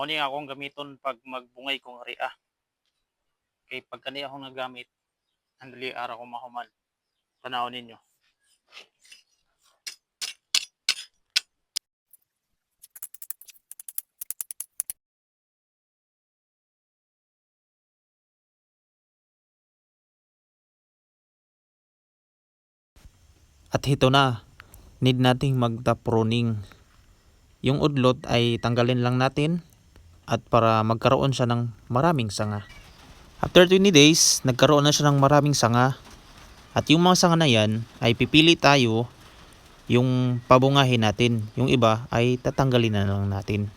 Mao ni akong gamiton pag magbungay kong ria. Kay pag kani akong nagamit, ang ara ko mahuman. Tanawon ninyo. At ito na, need nating magtap pruning. Yung udlot ay tanggalin lang natin at para magkaroon siya ng maraming sanga. After 20 days, nagkaroon na siya ng maraming sanga. At yung mga sanga na yan ay pipili tayo yung pabungahin natin. Yung iba ay tatanggalin na lang natin.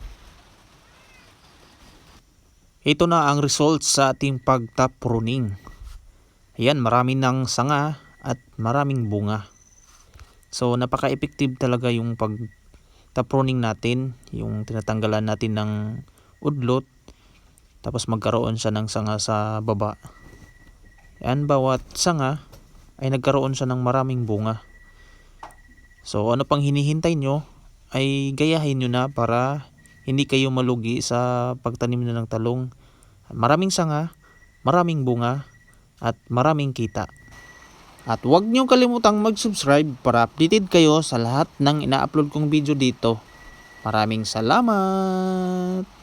Ito na ang result sa ating pagtap pruning. Ayan, marami ng sanga at maraming bunga. So napaka-effective talaga yung pag taproning natin, yung tinatanggalan natin ng udlot tapos magkaroon siya ng sanga sa baba. Yan bawat sanga ay nagkaroon siya ng maraming bunga. So ano pang hinihintay nyo ay gayahin nyo na para hindi kayo malugi sa pagtanim na ng talong. Maraming sanga, maraming bunga at maraming kita. At huwag niyo kalimutang mag-subscribe para updated kayo sa lahat ng ina-upload kong video dito. Maraming salamat!